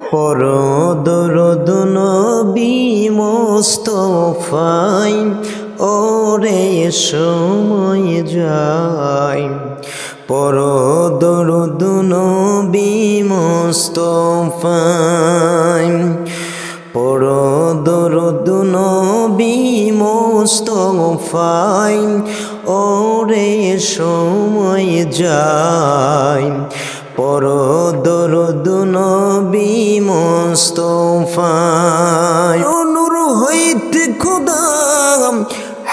পর দরদ নবী মোস্তফাই, ওরে সময় যায়। পর দরদ নবী মোস্তফাই পর দরদ নবী মোস্তফাই, ওরে সময় যায়। পর দরদ নবী মোস্তফায়। হইতে খুদাম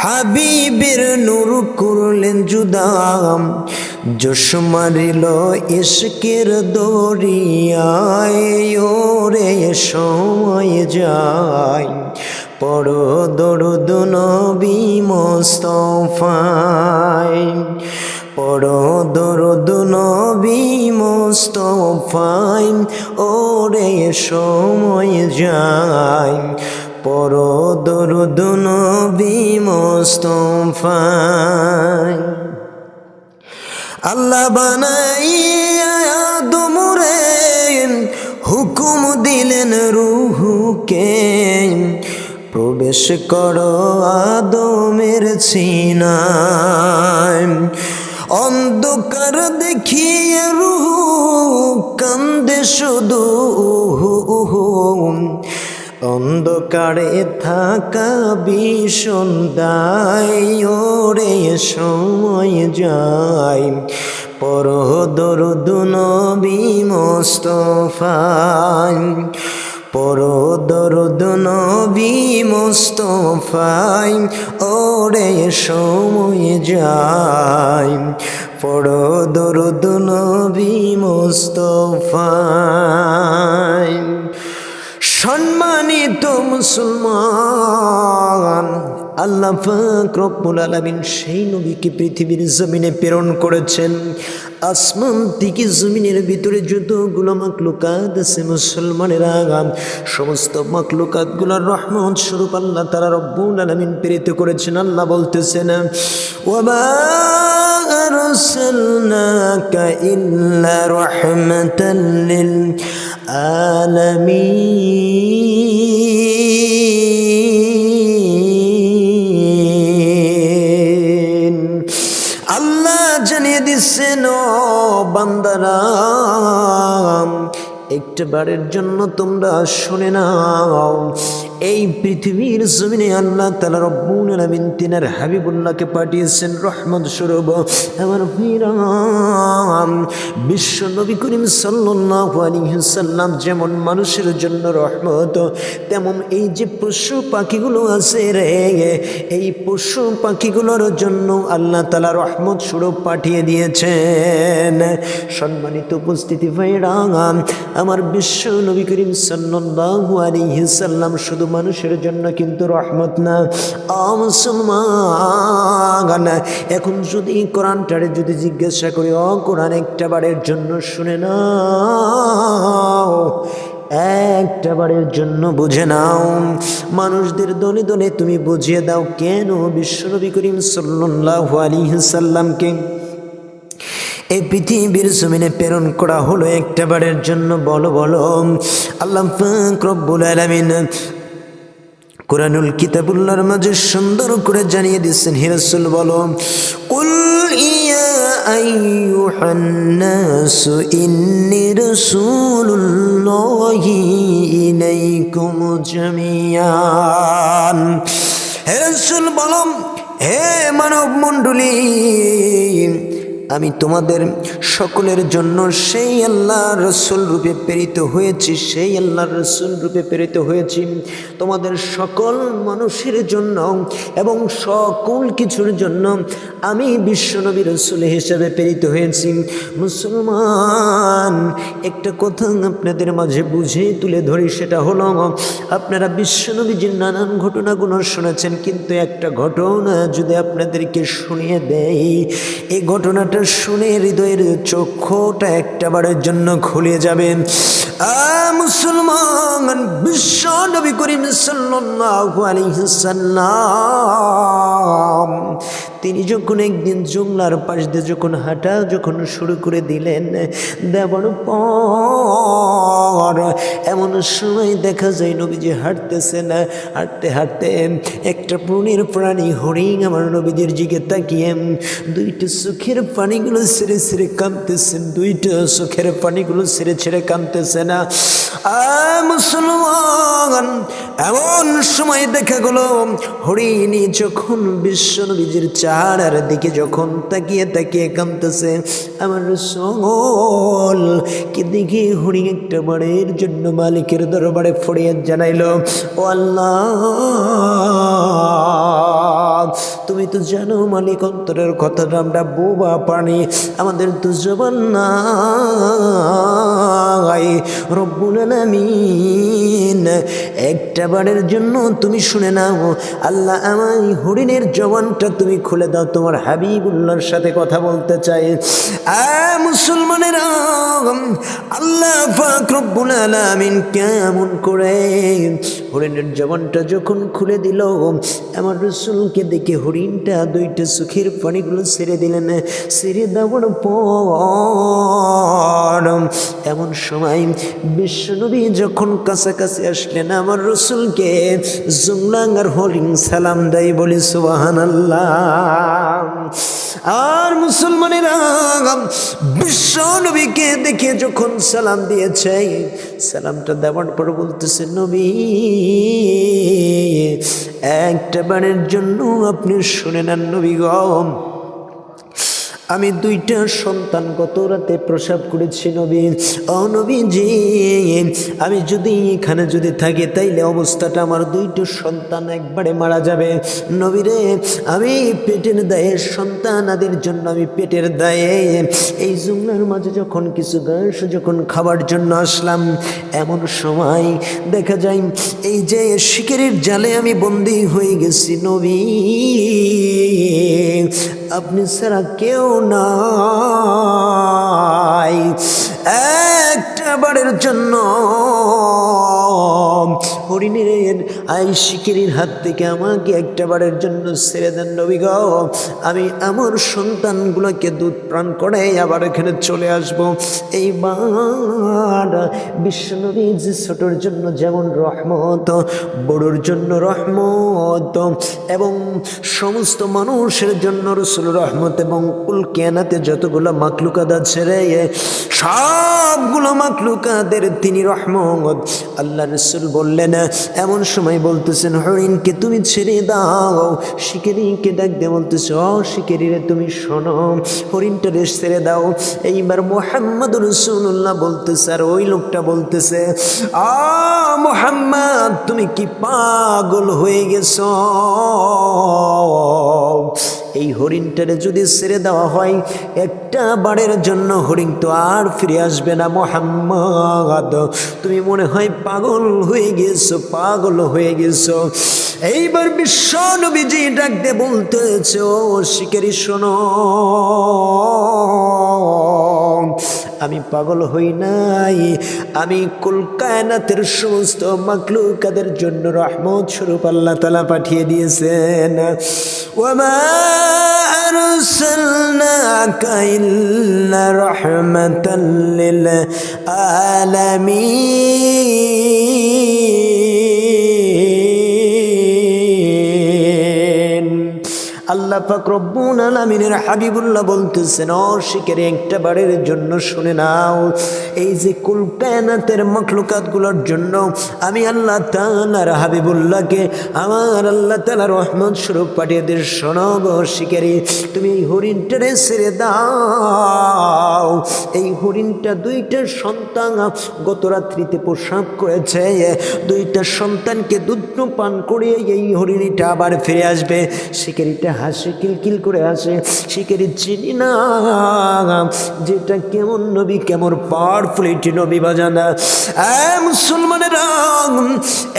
হাবিবের নূর করলেন জুদাম জোশ মারিল ইশকের দরিয়ায় ওরে সময় যায়। পড় দরদ নবী মোস্তফায়। পড়, দরদ নবী মোস্তফাই ওরে সময় যায়। পড়, দরদ নবী মোস্তফাই আল্লাহ বানাইয়া দমরে, হুকুম দিলেন রুহুকে। প্রবেশ করো আদমের ছিনায় অন্ধকার দেখিয়ে রুহু, কান্দে শুধু অন্ধকারে থাকা বিষন্দায়, ওরে সময় যায়। পর দরদ নবী মোস্তফায়। পর দরদ নবী মোস্তফাই ওরে সময় যাই। পরো দরদ নবী মোস্তফাই। সম্মানিত মুসলমান আল্লাহ পাক রব্বুল আলামিন সেই নবীকে পৃথিবীর জমিনে প্রেরণ করেছেন আসমান থেকে জমিনের ভিতরে যতগুলো মাকলুকাত আছে মুসলমানের আগাম সমস্ত মাকলুকাতগুলোর রহমত স্বরূপ আল্লাহ তারা রব্বুল আলামিন প্রেরিত করেছেন আল্লাহ বলতেছেন ওয়ামা أرسلناك إلا رحمة للعالمين বান্দারা একটু বারের জন্য তোমরা শুনে নাও। এই পৃথিবীর জমিনে আল্লাহ তালা রব্বুল আলামিন তিনার হাবিবুল্লাহকে পাঠিয়েছেন রহমত স্বরূপ। আমার ফিরাম বিশ্ব নবী করিম সাল্লাল্লাহু আলাইহি সাল্লাম যেমন মানুষের জন্য রহমত, তেমন এই যে পশু পাখিগুলো আছে রে, এই পশু পাখিগুলোর জন্য আল্লাহ তালা রহমত স্বরূপ পাঠিয়ে দিয়েছেন। সম্মানিত উপস্থিতি ভাইরাম আমার বিশ্ব নবী করিম সাল্লাল্লাহু আলাইহি সাল্লাম শুধু মানুষের জন্য কিন্তু রহমত না। মুসলমান, এখন যদি কোরআনটারে যদি জিজ্ঞাসা করি, অ, কোরআন একটা বারের জন্য শুনে নাও, একটা বারের জন্য বুঝে নাও। মানুষদের দলে দলে তুমি বুঝিয়ে দাও কেন বিশ্বনবী করিম সাল্লাল্লাহু আলাইহি সাল্লামকে? এই পৃথিবীর জমিনে প্রেরণ করা হলো একটা বারের জন্য। বলো বলো। আল্লাহ রব্বুল আলামিন কোরআনুল কিতাবুল্লাহর মাঝে সুন্দর করে জানিয়ে দিচ্ছেন হিরাসুল বলো, কুল ইয়া হে হে মানব মণ্ডলী আমি তোমাদের সকলের জন্য সেই আল্লাহ রসুল রূপে প্রেরিত হয়েছি, সেই আল্লাহ রসুল রূপে প্রেরিত হয়েছি। তোমাদের সকল মানুষের জন্য এবং সকল কিছুর জন্য আমি বিশ্বনবী রসুল হিসেবে প্রেরিত হয়েছি। মুসলমান, একটা কথা আপনাদের মাঝে বুঝে তুলে ধরি, সেটা হলো, আপনারা বিশ্বনবীজির নানান ঘটনাগুলো শুনেছেন, কিন্তু একটা ঘটনা যদি আপনাদেরকে শুনিয়ে দেয় এই ঘটনাটা ঘটনাটা শুনে হৃদয়ের চক্ষুটা একটাবারের জন্য খুলে যাবে। মুসলমান বিশ্ব নবী করিম সাল্লাল্লাহু সাল্লাম। তিনি যখন একদিন জংলার পাশ দিয়ে যখন হাঁটা যখন শুরু করে দিলেন, দেওয়ার পর এমন সময় দেখা যায় নবীজি হাঁটতেছেন, হাঁটতে হাঁটতে একটা প্রাণীর প্রাণী হরিণ আমার নবীদের দিকে তাকিয়ে দুইটা চোখের পানিগুলো ছেড়ে ছেড়ে কাঁদতেছেন দুইটা চোখের পানিগুলো ছেড়ে ছেড়ে কাঁদতেছে না। মুসলমান, এমন সময় দেখা গেল হরিণী যখন বিশ্ব নবীজির চারার দিকে যখন তাকিয়ে তাকিয়ে কাঁদতেছে, আমার সঙ্গল কি দেখি হরিণ একটা বাড়ির জন্য মালিকের দরবারে ফরিয়াদ জানাইল, ও আল্লাহ! তুমি তো জানো মালিক অন্তরের কথাটা, আমরা বোবা পানি, আমাদের তো জবান নাই। রব্বুল আলামিন, একটা বারের জন্য তুমি শুনে নাও, আল্লাহ আমার হরিণের জবানটা তুমি খুলে দাও, তোমার হাবিবুল্লাহর সাথে কথা বলতে চাই। মুসলমানেরা, আল্লাহ রব্বুল আলামিন কেমন করে হরিণের জবানটা যখন খুলে দিল, আমার রসুলকে দেখে হরিণটা দুইটা সুখের পানিগুলো ছেড়ে দিলেন। ছেড়ে দেওয়ার পর এমন সময় বিশ্বনবী যখন কাছাকাছি আসলেন, আমার রসুলকে জুমলাঙ্গার হরিণ সালাম দেয়, বলি সুবাহান আর মুসলমানেরা বিশ্ব নবীকে দেখে যখন সালাম দিয়েছে সালামটা দেওয়ার পর বলতেছে নবী একটা বারের জন্য আপনি শুনে নেন নবী গম। আমি দুইটা সন্তান গত রাতে প্রসাব করেছি নবী। ও নবীজি, আমি যদি এখানে যদি থাকি, তাইলে অবস্থাটা আমার দুইটা সন্তান একবারে মারা যাবে। নবীরে আমি পেটের দায়ে সন্তান, আদির জন্য আমি পেটের দায়ে। এই জুমলার মাঝে যখন কিছু ঘাস যখন খাবার জন্য আসলাম, এমন সময় দেখা যায়, এই যে শিকারের জালে আমি বন্দি হয়ে গেছি নবী। আপনি ছাড়া কেউ নাই। একটা বারের জন্য হরিণের আই শিকিরির হাত থেকে আমাকে একটা বারের জন্য ছেড়ে দেন নবী গো। আমি আমার সন্তানগুলোকে দুধ প্রাণ করে আবার এখানে চলে আসব। এইবার বিশ্বনবী যে ছোটর জন্য যেমন রহমত, বড়োর জন্য রহমত এবং সমস্ত মানুষের জন্য রসুল রহমত এবং কুলকেনাতে যতগুলো মাকলুকাদ রে, সবগুলো মাকলুকাদের তিনি রহমত। আল্লাহ রসুল বললেন, এমন সময় বলতেছেন, হরিণকে তুমি ছেড়ে দাও। শিকারিকে ডাক দিয়ে বলতেছে রে, তুমি শোনো, হরিণটা রেস ছেড়ে দাও। এইবার মোহাম্মদ রসুল্লাহ বলতেছে, আর ওই লোকটা বলতেছে, আ মোহাম্মদ, তুমি কি পাগল হয়ে গেছ? এই হরিণটারে যদি ছেড়ে দেওয়া হয়, একটা বারের জন্য হরিণ তো আর ফিরে আসবে না মোহাম্মদ। তুমি মনে হয় পাগল হয়ে গেছো, পাগল হয়ে গেছো। এইবার বিশ্ব নবীজি ডাকতে বলতেছে শিকারি শোনো, আমি পাগল হই নাই। আমি কুলকায়নাতের সমস্ত মাকলুকাদের জন্য রহমত স্বরূপ আল্লাহ তালা পাঠিয়ে দিয়েছেন ওমা أرسلناك إلا رحمة للعالمين আল্লাহ পাক রব্বুল আলামিনের হাবিবুল্লাহ বলতেছেন অশিকের একটা বারের জন্য শুনে নাও। এই যে মখলুকাতগুলোর জন্য আমি আল্লাহ হাবিবুল্লাহকে, আমার আল্লাহ রহমত স্বরূপ পাঠিয়ে দিয়ে শোনো গো শিকারি, তুমি এই হরিণটারে ছেড়ে দাও। এই হরিণটা দুইটা সন্তান গত রাত্রিতে প্রসাব করেছে, দুইটা সন্তানকে দুধ পান করিয়ে এই হরিণীটা আবার ফিরে আসবে। শিকারিটা হাসে। কিলকিল করে আসে শিকারি চিনি না। যেটা কেমন নবী, কেমন পাওয়ারফুল এটি নবী বাজানা। মুসলমানেরা,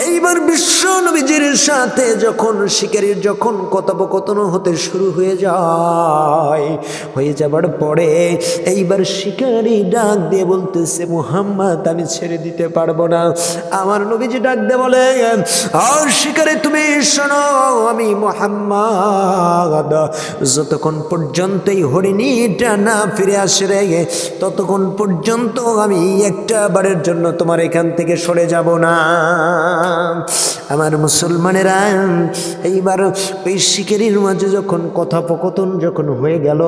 এইবার বিশ্ব নবীজির সাথে যখন শিকারির যখন কথোপকথন হতে শুরু হয়ে যায়, হয়ে যাবার পরে এইবার শিকারি ডাক দিয়ে বলতেছে, মুহাম্মদ, আমি ছেড়ে দিতে পারব না। আমার নবীজি ডাক দিয়ে বলে, আর শিকারে তুমি শোনো, আমি মোহাম্মদ। যতক্ষণ পর্যন্ত এই হরিণীটা না ফিরে আসে রে, ততক্ষণ পর্যন্ত আমি একটা বারের জন্য তোমার এখান থেকে সরে যাব না। আমার মুসলমানেরা, এইবার ওই শিকারির মাঝে যখন কথোপকথন যখন হয়ে গেল,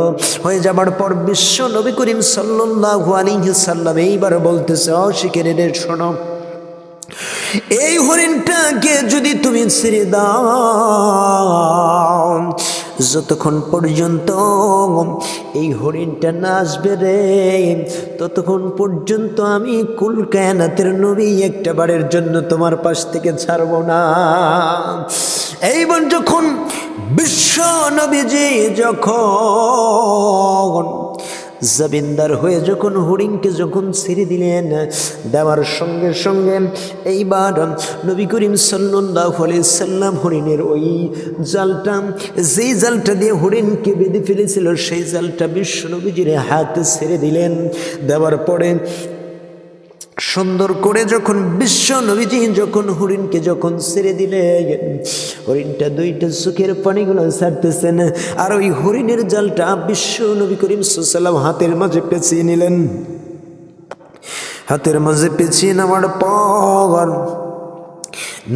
হয়ে যাবার পর বিশ্ব নবী করিম সাল্লাল্লাহু আলাইহি সাল্লাম এইবার বলতেছে অ শিকারীদের শোনো, এই হরিণটাকে যদি তুমি ছেড়ে দাও যতক্ষণ পর্যন্ত এই হরিণটা না আসবে রে, ততক্ষণ পর্যন্ত আমি কুল কায়নাতের নবী একটা বারের জন্য তোমার পাশ থেকে ছাড়ব না। এইবার যখন বিশ্ব নবীজি যখন জবিন্দার হয়ে যখন হরিণকে যখন ছেড়ে দিলেন, দেওয়ার সঙ্গে সঙ্গে এইবার নবী করিম সাল্লাহ সাল্লাম হরিণের ওই জালটা, যেই জালটা দিয়ে হরিণকে বেঁধে ফেলেছিল, সেই জালটা বিশ্ব নবীজির হাতে ছেড়ে দিলেন। দেওয়ার পরে সুন্দর করে যখন বিশ্ব নবীজি যখন হরিণকে যখন ছেড়ে দিলে হরিণটা দুইটা সুখের পানিগুলো ছাড়তেছেন আর ওই হরিণের জালটা বিশ্ব নবী করিম সুসালাম হাতের মাঝে পেঁচিয়ে নিলেন। হাতের মাঝে পেঁচিয়ে নেওয়ার পর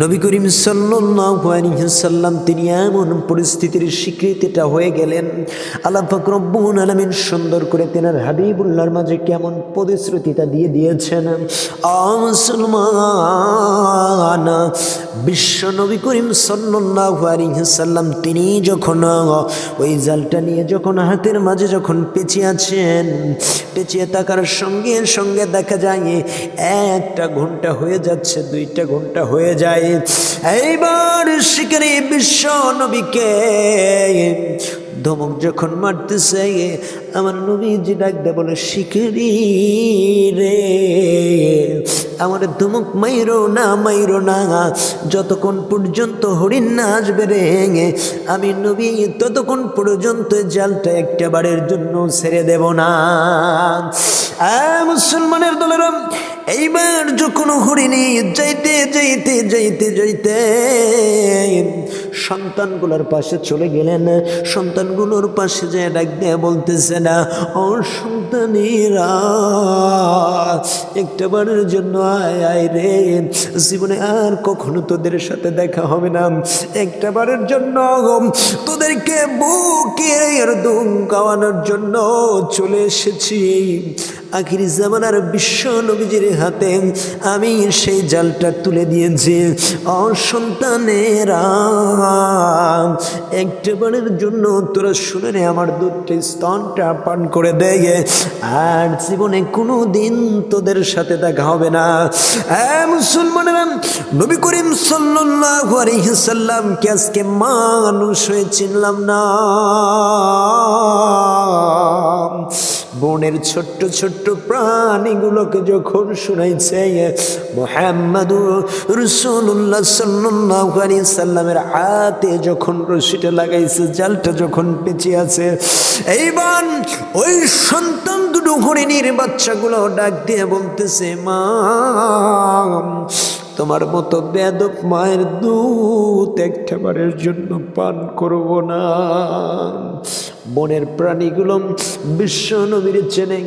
নবী করিম সাল্লাম তিনি এমন পরিস্থিতির স্বীকৃতিটা হয়ে গেলেন। আল্লাহ ফকরব্বুন আলমিন সুন্দর করে তেনার হাবিবুল্লাহর মাঝে কেমন প্রতিশ্রুতিটা দিয়ে দিয়েছেন। মুসলমান, বিশ্ব নবী করিম সাল্লাম তিনি যখন ওই জালটা নিয়ে যখন হাতের মাঝে যখন পেঁচিয়ে আছেন, পেঁচিয়ে থাকার সঙ্গে সঙ্গে দেখা যায়, একটা ঘণ্টা হয়ে যাচ্ছে, দুইটা ঘণ্টা হয়ে যায়। এইবার শিকারি বিশ্ব নবীকে ধমক যখন মারতেছে, আমার নবীজি ডাক দে বলে, শিকারি রে, আমার ধমক মাইরো না মাইরো না, যতক্ষণ পর্যন্ত হরিণ না আসবে রে, আমি নবী ততক্ষণ পর্যন্ত জালটা একটা বারের জন্য ছেড়ে দেব না। মুসলমানের দলের এইবার যখন হরিণী যাইতে যাইতে যাইতে যাইতে সন্তানগুলোর পাশে চলে গেলেন। সন্তানগুলোর পাশে যে ডাক দিয়ে বলতেছে না, ও সন্তানেরা একটাবারের জন্য আয় আয় রে। জীবনে আর কখনো তোদের সাথে দেখা হবে না। একটাবারের জন্য তোদেরকে বুকে দুম খাওয়ানোর জন্য চলে এসেছি। আখির জামানার বিশ্ব নবীজির হাতে আমি সেই জালটা তুলে দিয়েছি। অসন্তানেরা একটাবারের জন্য তোরা শুনে নে আমার দুটি স্তনটা পান করে দেয় আর জীবনে কোনো দিন তোদের সাথে দেখা হবে না। হ্যাঁ মুসলমানেরা, নবী করিম সাল্লাল্লাহু আলাইহি সাল্লাম কে আজকে মানুষ হয়ে চিনলাম না। বনের ছোট্ট ছোট্ট প্রাণীগুলোকে যখন শুনাইছে, মোহাম্মদ রসুল্লাহ আলাইহি সাল্লামের হাতে যখন রশিটা লাগাইছে, জালটা যখন পেঁচিয়ে আছে, এইবার ওই সন্তান দুটো হরিণীর বাচ্চাগুলো ডাক দিয়ে বলতেছে, মা তোমার মতো বেদক মায়ের দুধ একটা বারের জন্য পান করব না। বনের প্রাণীগুলো বিশ্ব নবীর চেনে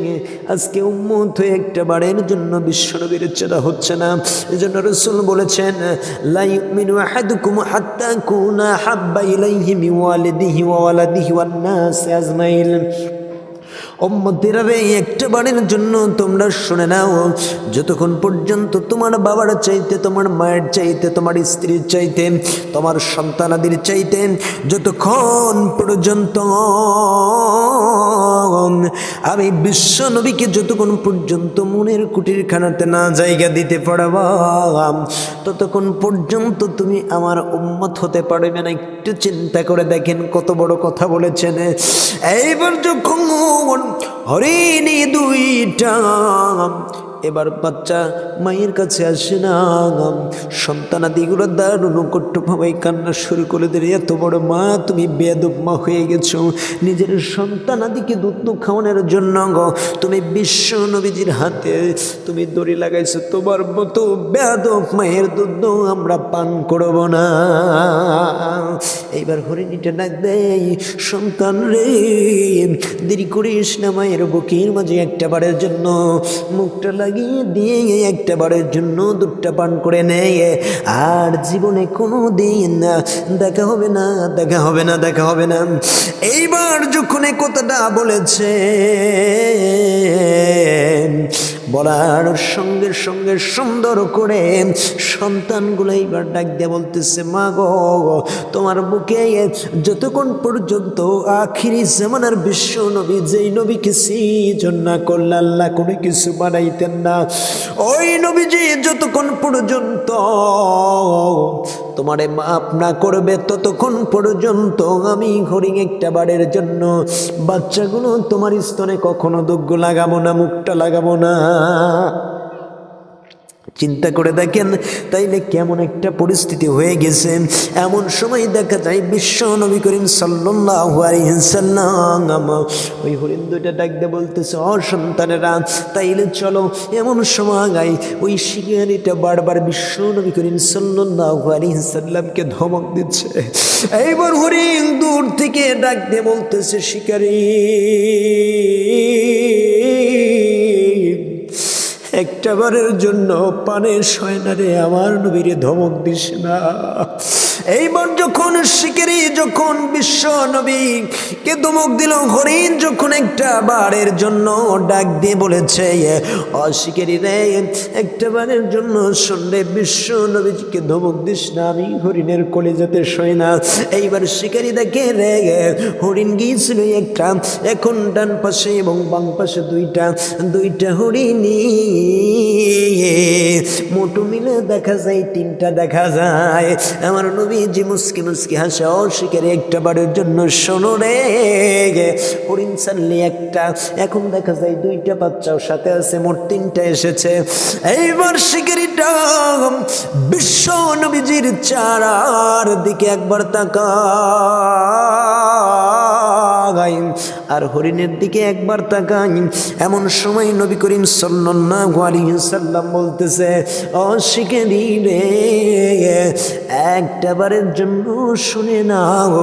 আজকে উন্মত হয়ে একটা বারের জন্য বিশ্ব নবীর চেনা হচ্ছে না। এই জন্য রসুল বলেছেন লাই মিনু আহাদুকুম হাত্তা কুনা হাব্বা ইলাইহি মিন ওয়ালিদিহি ওয়া ওয়ালাদিহি ওয়ান নাস আজমাইন। অম্মতেরা রে একটা বাড়ির জন্য তোমরা শুনে নাও, যতক্ষণ পর্যন্ত তোমার বাবার চাইতে, তোমার মায়ের চাইতে, তোমার স্ত্রীর চাইতে, তোমার সন্তানাদির চাইতে, যতক্ষণ পর্যন্ত আমি বিশ্ব নবীকে যতক্ষণ পর্যন্ত মনের কুটির খানাতে না জায়গা দিতে পারবাম, ততক্ষণ পর্যন্ত তুমি আমার উম্মত হতে পারবে না। একটু চিন্তা করে দেখেন কত বড় কথা বলেছেন। এইবার যখন হরিণী দুইটা এবার বাচ্চা মায়ের কাছে আসে না। সন্তানাদিগুলো দারুণ কট্টভাবে কান্না শুরু করে দিলে, এত বড় মা, তুমি বেদব মা হয়ে গেছো। নিজের সন্তানাদিকে দুধ খাওয়ানোর জন্য তুমি বিশ্ব নবীজির হাতে তুমি দড়ি লাগাইছো, তোমার মতো বেদব মায়ের দুধ আমরা পান করব না। এইবার হরিণীটা ডাক দেয়, সন্তান রে, দেরি করিস না মায়ের বুকের মাঝে একটা বারের জন্য। মুখটা লাগিয়ে দিয়ে একটা বারের জন্য দুধটা পান করে নেয়। আর জীবনে কোনো দিন না দেখা হবে না, দেখা হবে না, দেখা হবে না। এইবার যখন কথাটা বলেছে বলার সঙ্গে সঙ্গে সুন্দর করে সন্তানগুলো এইবার ডাক দিয়ে বলতেছে, মা গো, তোমার বুকে যতক্ষণ পর্যন্ত আখিরি জামানার বিশ্ব নবী, যেই নবীকে না করলে আল্লাহ কোনো কিছু বানাইতেন না, ওই নবীজি যতক্ষণ পর্যন্ত তোমারে মাফ না করবে ততক্ষণ পর্যন্ত আমি হরিং একটা বারের জন্য। বাচ্চাগুলো তোমার স্তনে কখনো দুগ্গ লাগাবো না, মুখটা লাগাবো না। চিন্তা করে দেখেন, তাইলে কেমন একটা পরিস্থিতি হয়ে গেছে। এমন সময় দেখা যায় বিশ্ব নবী করিম সাল্লাম ওই হরিণ দুইটা ডাকতে বলতেছে অসন্তানেরা তাইলে চলো। এমন সময় ওই শিকারিটা বারবার বিশ্ব নবী করিম সাল্লাহ সাল্লামকে ধমক দিচ্ছে। এইবার হরিণ দূর থেকে ডাকতে বলতেছে, শিকারী! একটা বারের জন্য পানের সয়নারে আমার নবীরে ধমক দিস না। এইবার যখন শিকারি যখন বিশ্ব নবীকে ধমক দিল, হরিণ যখন একটা বারের জন্য ডাক দিয়ে বলেছে অশিকারি রে একটা বারের জন্য শুনলে বিশ্ব নবীকে ধমক দিস না, আমি হরিণের কলেজাতে শোয় না এইবার শিকারি দেখে রে, হরিণ গিয়েছিল একটা, এখন ডান পাশে এবং বাম পাশে দুইটা দুইটা হরিণী মোটু মিলে দেখা যায়, তিনটা দেখা যায়। আমার নবী যে মুসকি মুসকি হাসা, অস্বীকারে একটা বারের জন্য, শোনো রে হরিণ চাললে একটা, এখন দেখা যায় দুইটা বাচ্চাও সাথে আছে, মোট তিনটা এসেছে। এইবার শিকারিটা বিশ্ব নবীজির চারার দিকে একবার তাকা তাকাই। আর হরিণের দিকে একবার তাকাই। এমন সময় নবী করিম সাল্লাম বলতেছে অশিকেরি রে, একটা বারের জন্য শুনে নাও,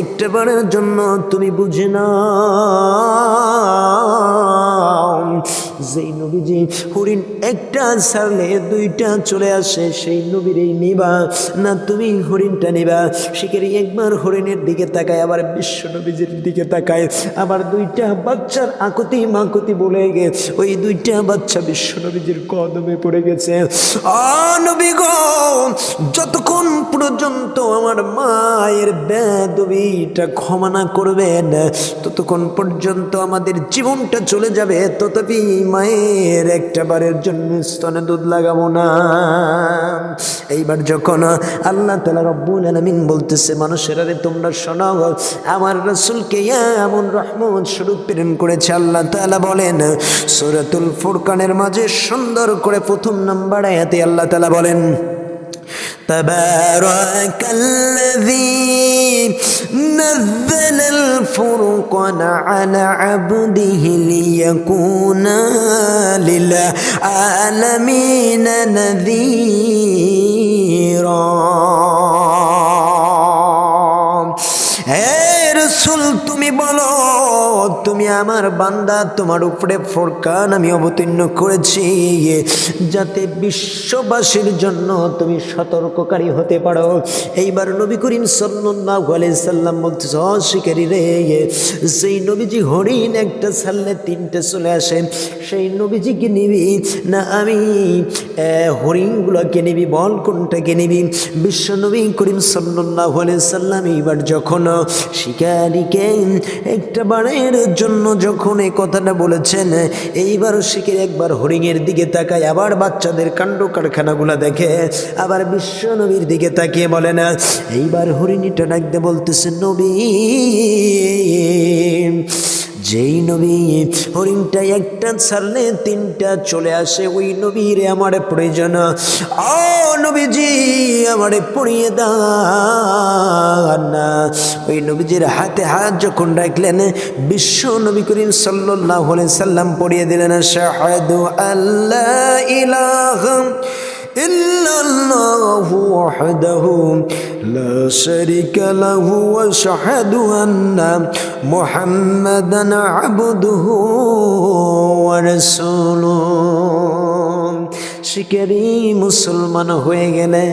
একটা বারের জন্য তুমি বুঝে নাও। যেই নবীজি হরিণ একটা ছাড়লে দুইটা চলে আসে, সেই নবীরই নিবা, না, তুমি হরিণটা নিবা। শিকারি একবার হরিণের দিকে তাকায়, আবার বিশ্ব নবীজির দিকে তাকায়। আবার দুইটা বাচ্চার আকুতি মাকুতি বলে গে ওই দুইটা বাচ্চা বিশ্ব নবীজির কদমে পড়ে গেছে। যতক্ষণ পর্যন্ত আমার মায়ের বেদবিটা ক্ষমা না করবেন, ততক্ষণ পর্যন্ত আমাদের জীবনটা চলে যাবে, তথাপি মায়ের একটা বারের জন্য স্তনে দুধ লাগাবো না। এইবার যখন আল্লাহ তালা রব্বুল আলমিন বলতেছে, মানুষের আরে তোমরা শোনাও, আমার রসুলকে এমন রহমত স্বরূপ প্রেরণ করেছে আল্লাহ তালা বলেন সুরাতুল ফুরকানের মাঝে সুন্দর করে প্রথম নাম্বার আয়াতে আল্লাহ তালা বলেন تبارك الذي نزل الفرقان على عبده ليكون للعالمين نذيرا হে রসুল তুমি বলো তুমি আমার বান্দা, তোমার উপরে ফোরকান আমি অবতীর্ণ করেছি। যাতে বিশ্ববাসীর জন্য তুমি সতর্ককারী হতে পারো। এইবার নবী করিম সাল্লাম বলতেছে অস্বীকারী রে সেই নবীজি হরিণ একটা ছাড়লে তিনটে চলে আসে, সেই নবীজিকে নিবি। না, আমি হরিণগুলোকে নিবি বল কোনটাকে নিবি। বিশ্ব নবী করিম আলাইহি সাল্লাম এইবার যখন শিকারীকে একটা বারের জন্য যখন এই কথাটা বলেছেন এইবার শিখে একবার হরিণের দিকে তাকায়, আবার বাচ্চাদের কাণ্ড কারখানাগুলো দেখে, আবার বিশ্ব নবীর দিকে তাকিয়ে বলে না এইবার হরিণীটা ডাকতে বলতেছে, নবী যেই নবী হরিণটা একটা ছাড়লে তিনটা চলে আসে, ওই নবীর আমার প্রয়োজন। ও নবীজি, আমারে পড়িয়ে না ওই নবীজির হাতে হাত যখন রাখলেন, বিশ্ব নবী করিম সাল্লাহ সাল্লাম পড়িয়ে দিলেন শাহাদু আল্লাহ ইলাহা إلا الله وحده لا شريك له واشهد أن محمدا عبده ورسوله শিকারি মুসলমান হয়ে গেলে